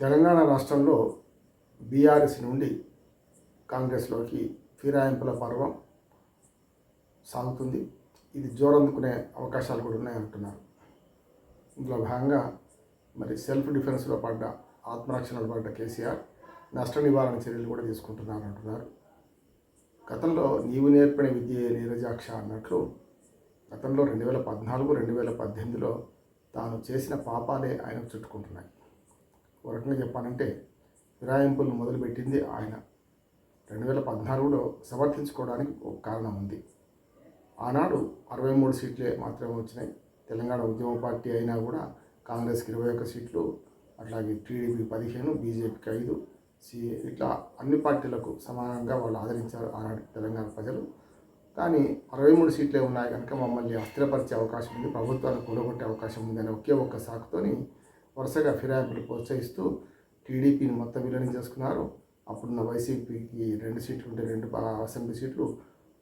తెలంగాణ రాష్ట్రంలో బీఆర్ఎస్ నుండి కాంగ్రెస్లోకి ఫిరాయింపుల పర్వం సాగుతుంది. ఇది జోరందుకునే అవకాశాలు కూడా ఉన్నాయంటున్నారు. ఇందులో భాగంగా మరి సెల్ఫ్ డిఫెన్స్లో పడ్డ ఆత్మరక్షణలో పడ్డ కేసీఆర్ నష్ట నివారణ చర్యలు కూడా తీసుకుంటున్నారు అంటున్నారు గతంలో నీవు నేర్పిన విద్య నీరజాక్ష అన్నట్లు గతంలో రెండు వేల పద్నాలుగు రెండు వేల పద్దెనిమిదిలో తాను చేసిన పాపాలే ఆయన చుట్టుకుంటున్నాయి. ఒక రకంగా చెప్పాలంటే ఫిరాయింపులను మొదలుపెట్టింది ఆయన. రెండు వేల పద్నాలుగులో సమర్థించుకోవడానికి ఒక కారణం ఉంది. ఆనాడు అరవై మూడు సీట్లే మాత్రమే వచ్చినాయి. తెలంగాణ ఉద్యమ పార్టీ అయినా కూడా కాంగ్రెస్కి ఇరవై ఒక్క సీట్లు అట్లాగే టీడీపీ పదిహేను బీజేపీకి ఐదు సి ఇట్లా అన్ని పార్టీలకు సమానంగా వాళ్ళు ఆదరించారు ఆనాడు తెలంగాణ ప్రజలు. కానీ అరవై మూడు సీట్లే ఉన్నాయి కనుక మమ్మల్ని అస్థిరపరిచే అవకాశం ఉంది ప్రభుత్వాన్ని కూడగొట్టే అవకాశం ఉంది అనే ఒకే ఒక్క సాకుతోని వరుసగా ఫిరాయింపులు ప్రోత్సహిస్తూ టీడీపీని మొత్తం విలీనం చేసుకున్నారు. అప్పుడున్న వైసీపీకి రెండు సీట్లు ఉంటే రెండు అసెంబ్లీ సీట్లు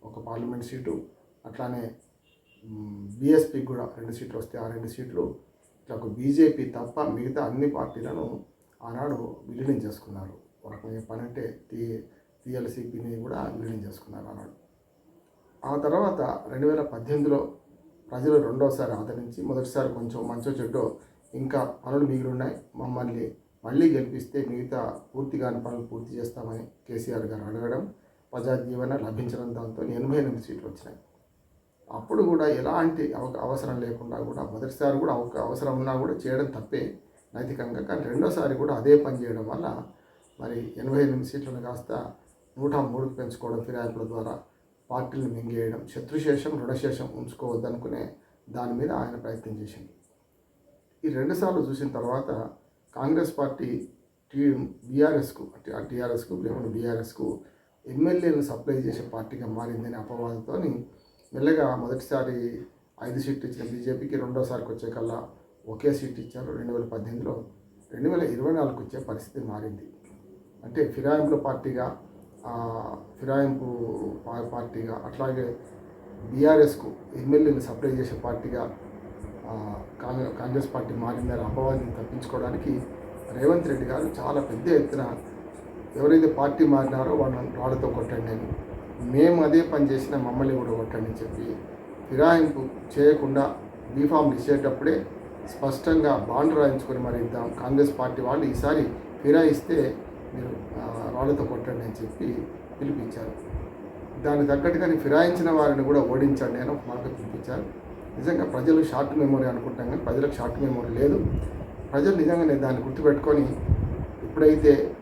ఒక పార్లమెంట్ సీటు. అట్లానే బీఎస్పీకి కూడా రెండు సీట్లు వస్తే ఆ రెండు సీట్లు. ఇట్లా ఒక బీజేపీ తప్ప మిగతా అన్ని పార్టీలను ఆనాడు విలీనం చేసుకున్నారు. ఒక రకంగా చెప్పాలంటే టీ టీఎల్సీపీని కూడా విలీనం చేసుకున్నారు ఆనాడు. ఆ తర్వాత రెండు వేల పద్దెనిమిదిలో ప్రజలు రెండోసారి ఆదరించి మొదటిసారి కొంచెం మంచో చెడ్డో ఇంకా పనులు మిగిలి ఉన్నాయి మమ్మల్ని మళ్ళీ గెలిపిస్తే మిగతా పూర్తిగా పనులు పూర్తి చేస్తామని కేసీఆర్ గారు అడగడం ప్రజాజీవన లభించడం దాంతో ఎనభై ఎనిమిది సీట్లు వచ్చినాయి. అప్పుడు కూడా ఎలాంటి అవ- అవసరం లేకుండా కూడా మొదటిసారి కూడా ఒక అవసరం ఉన్నా కూడా చేయడం తప్పే నైతికంగా. కానీ రెండోసారి కూడా అదే పని చేయడం వల్ల మరి ఎనభై ఎనిమిది సీట్లను కాస్త నూట మూడుకు పెంచుకోవడం ఫిరాయింపుల ద్వారా పార్టీలను మింగేయడం శత్రుశేషం రుణశేషం ఉంచుకోవద్దనుకునే దాని మీద ఆయన ప్రయత్నం చేసింది. ఈ రెండుసార్లు చూసిన తర్వాత కాంగ్రెస్ పార్టీ టీ బీఆర్ఎస్కు అంటే ఆ టీఆర్ఎస్కు లేకుంటే బీఆర్ఎస్కు ఎమ్మెల్యేలను సప్లై చేసే పార్టీగా మారిందనే అపవాదంతో మెల్లగా మొదటిసారి ఐదు సీట్లు ఇచ్చిన బీజేపీకి రెండోసారికి వచ్చే కల్లా ఒకే సీట్ ఇచ్చారు. రెండు వేల పద్దెనిమిదిలో రెండు వేల ఇరవై నాలుగుకి వచ్చే పరిస్థితి మారింది. అంటే ఫిరాయింపుల పార్టీగా ఫిరాయింపు పార్టీగా అట్లాగే బీఆర్ఎస్కు ఎమ్మెల్యేలు సప్లై చేసే పార్టీగా కాంగ్రెస్ కాంగ్రెస్ పార్టీ మారిందని అపవాదిని తప్పించుకోవడానికి రేవంత్ రెడ్డి గారు చాలా పెద్ద ఎత్తున ఎవరైతే పార్టీ మారినారో వాళ్ళని రాళ్ళతో కొట్టండి అని. మేము అదే పని చేసినా మమ్మల్ని కూడా కొట్టండి అని చెప్పి ఫిరాయింపు చేయకుండా బీఫామ్ ఇచ్చేటప్పుడే స్పష్టంగా బాండ్ రాయించుకొని మరి ఇద్దాం కాంగ్రెస్ పార్టీ వాళ్ళు ఈసారి ఫిరాయిస్తే మీరు వాళ్ళతో రాళ్ళతో కొట్టండి అని చెప్పి పిలిపించారు. దానికి తగ్గట్టుగానే ఫిరాయించిన వారిని కూడా ఓడించండి అని ఒక మాట పిలిపించారు నిజంగా ప్రజలు షార్ట్ మెమొరీ అనుకుంటాం కానీ ప్రజలకు షార్ట్ మెమొరీ లేదు. ప్రజలు నిజంగానే దాన్ని గుర్తుపెట్టుకొని ఇప్పుడైతే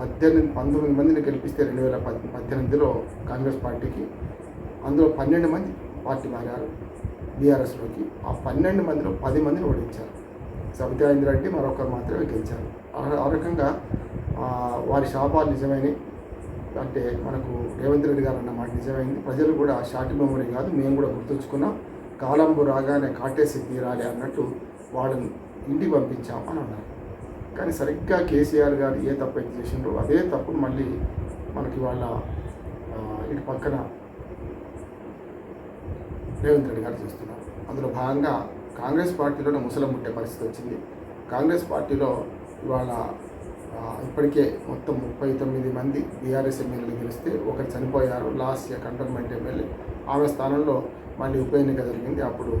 పద్దెనిమిది పంతొమ్మిది మందిని గెలిపిస్తే రెండు వేల పద్ పద్దెనిమిదిలో కాంగ్రెస్ పార్టీకి అందులో పన్నెండు మంది పార్టీ మారారు బీఆర్ఎస్లోకి. ఆ పన్నెండు మందిలో పది మందిని ఓడించారు. సబితా ఇంద్రెడ్డి మరొకరు మాత్రమే గెలిచారు. ఆ- రకంగా వారి శాపాలు నిజమైనవి అంటే మనకు రేవంత్ రెడ్డి గారు అన్న మాట నిజమైంది. ప్రజలు కూడా షార్ట్ మెమొరీ కాదు మేము కూడా గుర్తుంచుకున్నాం. కాలంబు రాగానే కాటేసి తీరాలి అన్నట్టు వాళ్ళని ఇంటికి పంపించాం అని అన్నారు. కానీ సరిగ్గా కేసీఆర్ గారు ఏ తప్పు అయితే చేసిండ్రో అదే తప్పు మళ్ళీ మనకి వాళ్ళ ఇటు పక్కన రేవంత్ రెడ్డి గారు చేస్తున్నారు. అందులో భాగంగా కాంగ్రెస్ పార్టీలోనే ముసలం ముట్టే పరిస్థితి వచ్చింది. కాంగ్రెస్ పార్టీలో ఇవాళ ఇప్పటికే మొత్తం ముప్పై తొమ్మిది మంది బీఆర్ఎస్ ఎమ్మెల్యేలు గెలిస్తే ఒకరు చనిపోయారు. లాస్ట్ ఇయర్ కంటోన్మెంట్ ఎమ్మెల్యే ఆమె స్థానంలో మళ్ళీ ఉప ఎన్నిక జరిగింది. అప్పుడు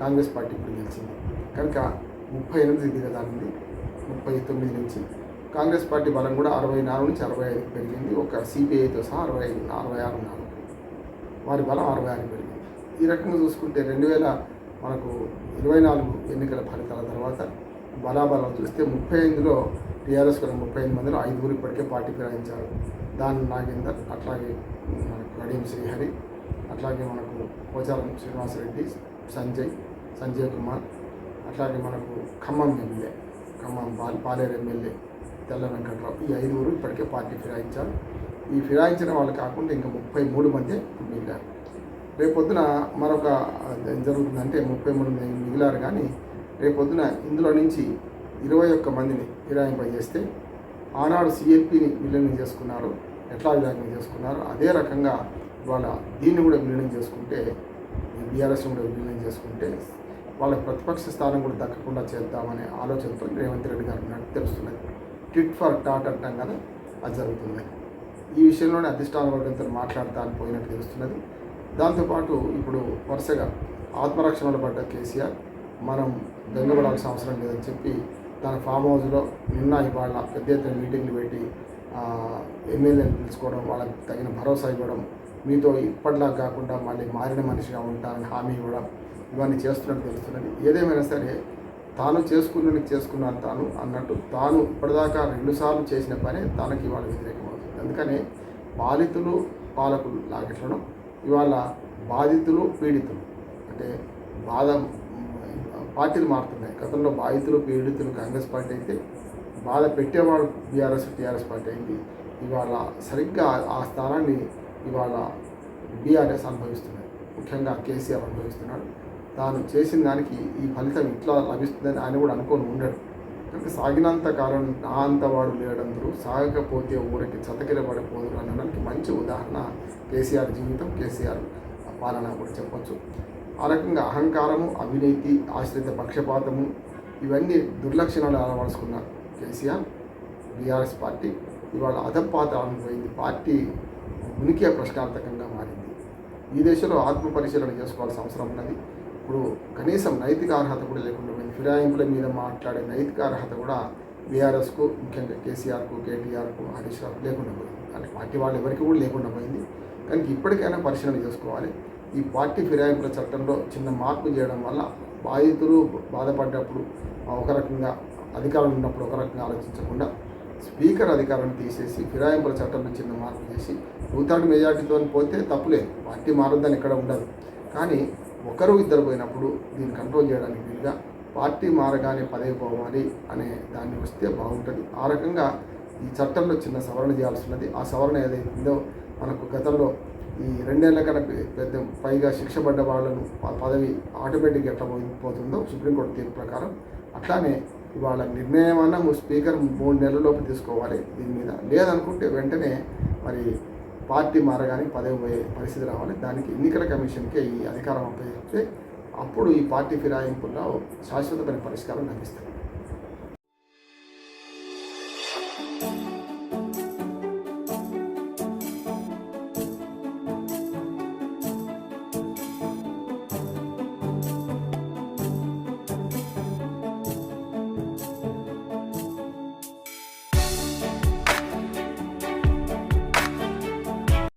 కాంగ్రెస్ పార్టీ ఇప్పుడు గెలిచింది. కనుక ముప్పై ఎనిమిది దిగదారింది ముప్పై తొమ్మిది నుంచి. కాంగ్రెస్ పార్టీ బలం కూడా అరవై నాలుగు నుంచి అరవై ఐదు పెరిగింది. ఒక సిపిఐతో సహా అరవై ఐదు అరవై ఆరు నాలుగు. వారి బలం అరవై ఆరు పెరిగింది. ఈ రకంగా చూసుకుంటే రెండు వేల మనకు ఇరవై నాలుగు ఎన్నికల ఫలితాల తర్వాత బలాబలం చూస్తే ముప్పై ఎనిమిదిలో టీఆర్ఎస్ కూడా ముప్పై ఎనిమిది మందిలో ఐదుగురు ఇప్పటికే పార్టీ ఫిరాయించారు. దాని నాగేందర్ అట్లాగే మనకు కడియం శ్రీహరి అట్లాగే మనకు పోచారం శ్రీనివాసరెడ్డి సంజయ్ సంజయ్ కుమార్ అట్లాగే మనకు ఖమ్మం ఎమ్మెల్యే ఖమ్మం పాల్ పాలేరు ఎమ్మెల్యే తెల్ల వెంకట్రావు. ఈ ఐదుగురు ఇప్పటికే పార్టీ ఫిరాయించారు. ఈ ఫిరాయించిన వాళ్ళు కాకుండా ఇంకా ముప్పై మూడు మంది మిగిలారు. రేపొద్దున మరొక జరుగుతుందంటే ముప్పై మూడు మంది మిగిలారు కానీ రేపొద్దున ఇందులో నుంచి ఇరవై ఒక్క మందిని ఫిరాయింపజేస్తే ఆనాడు సిఎల్పిని విలీనం చేసుకున్నారు ఎట్లా విలీనం చేసుకున్నారు అదే రకంగా వాళ్ళ దీన్ని కూడా విలీనం చేసుకుంటే ఈ బీఆర్ఎస్ కూడా విలీనం చేసుకుంటే వాళ్ళ ప్రతిపక్ష స్థానం కూడా దక్కకుండా చేద్దామనే ఆలోచనతో రేవంత్ రెడ్డి గారు ఉన్నట్టు తెలుస్తున్నది. టిట్ ఫర్ టాట్ అంటాం కదా అది జరుగుతుంది. ఈ విషయంలోనే అధిష్టాన వర్గంతో మాట్లాడతా అని పోయినట్టు తెలుస్తున్నది. దాంతోపాటు ఇప్పుడు వరుసగా ఆత్మరక్షణలో పడ్డ కేసీఆర్ మనం దొంగపడాల్సిన అవసరం లేదని చెప్పి తన ఫామ్ హౌస్లో నిన్న ఇవాళ పెద్ద ఎత్తున మీటింగ్లు పెట్టి ఎమ్మెల్యేని పిలుచుకోవడం వాళ్ళకి తగిన భరోసా ఇవ్వడం మీతో ఇప్పటిలా కాకుండా మళ్ళీ మారిన మనిషిగా ఉంటానని హామీ ఇవ్వడం ఇవన్నీ చేస్తున్నట్టు తెలుస్తున్నది. ఏదేమైనా సరే తాను చేసుకున్నది చేసుకున్నాను తాను అన్నట్టు తాను ఇప్పటిదాకా రెండుసార్లు చేసిన పని తనకి ఇవాళ వ్యతిరేకమవుతుంది. అందుకని బాధితులు పాలకులు లాగెట్లడం ఇవాళ బాధితులు పీడితులు. అంటే బాధ పార్టీలు మారుతున్నాయి. గతంలో బాధితులు పీడితులు కాంగ్రెస్ పార్టీ అయితే బాధ పెట్టేవాడు బీఆర్ఎస్ టీఆర్ఎస్ పార్టీ అయింది. ఇవాళ సరిగ్గా ఆ స్థానాన్ని ఇవాళ బీఆర్ఎస్ అనుభవిస్తున్నది ముఖ్యంగా కేసీఆర్ అనుభవిస్తున్నాడు. తాను చేసిన దానికి ఈ ఫలితం ఇట్లా లభిస్తుందని ఆయన కూడా అనుకొని ఉండడు. కనుక సాగినంత కాలం నా అంతవాడు లేడందరూ సాగకపోతే ఊరికి చతకిల పడిపోదురు అనడానికి మంచి ఉదాహరణ కేసీఆర్ జీవితం కేసీఆర్ పాలన కూడా చెప్పొచ్చు. ఆ రకంగా అహంకారము అవినీతి ఆశ్రిత పక్షపాతము ఇవన్నీ దుర్లక్షణాలు అలవరుచుకున్న కేసీఆర్ బీఆర్ఎస్ పార్టీ ఇవాళ అధపాత పోయింది. పార్టీ ఉనికి ప్రశ్నార్థకంగా మారింది. ఈ దేశంలో ఆత్మ పరిశీలన చేసుకోవాల్సిన అవసరం ఉన్నది. ఇప్పుడు కనీసం నైతిక అర్హత కూడా లేకుండా పోయింది. ఫిరాయింపుల మీద మాట్లాడే నైతిక అర్హత కూడా బీఆర్ఎస్కు ముఖ్యంగా కేసీఆర్కు కేటీఆర్కు హరీష్ రావు లేకుండా పోయింది. అంటే పార్టీ వాళ్ళు ఎవరికి కూడా లేకుండా పోయింది. కానీ ఇప్పటికైనా పరిశీలన చేసుకోవాలి. ఈ పార్టీ ఫిరాయింపుల చట్టంలో చిన్న మార్పు చేయడం వల్ల బాధితులు బాధపడ్డప్పుడు ఒక రకంగా అధికారులు ఉన్నప్పుడు ఒక రకంగా ఆలోచించకుండా స్పీకర్ అధికారాన్ని తీసేసి ఫిరాయింపుల చట్టంలో చిన్న మార్పు చేసి నూతన మెజార్టీతో పోతే తప్పులేదు పార్టీ మారొద్దని ఎక్కడ ఉండదు. కానీ ఒకరు ఇద్దరు పోయినప్పుడు దీన్ని కంట్రోల్ చేయడానికి వీలుగా పార్టీ మారగానే పదవి పోవాలి అనే దాన్ని వస్తే బాగుంటుంది. ఆ రకంగా ఈ చట్టంలో చిన్న సవరణ చేయాల్సి ఉన్నది ఆ సవరణ ఏదైతుందో మనకు గతంలో ఈ రెండేళ్ళ కన్నా పెద్ద పైగా శిక్ష పడ్డ వాళ్ళను పదవి ఆటోమేటిక్గా ఎట్లా పోతుందో సుప్రీంకోర్టు తీర్పు ప్రకారం అట్లానే ఇవాళ నిర్ణయం అన్న స్పీకర్ మూడు నెలలలోపు తీసుకోవాలి దీని మీద. లేదనుకుంటే వెంటనే మరి పార్టీ మారగానే పదవి పోయే పరిస్థితి రావాలి. దానికి ఎన్నికల కమిషన్కే ఈ అధికారం అప్పచెప్తే అప్పుడు ఈ పార్టీ ఫిరాయింపుల్లో శాశ్వతమైన పరిష్కారం లభిస్తుంది.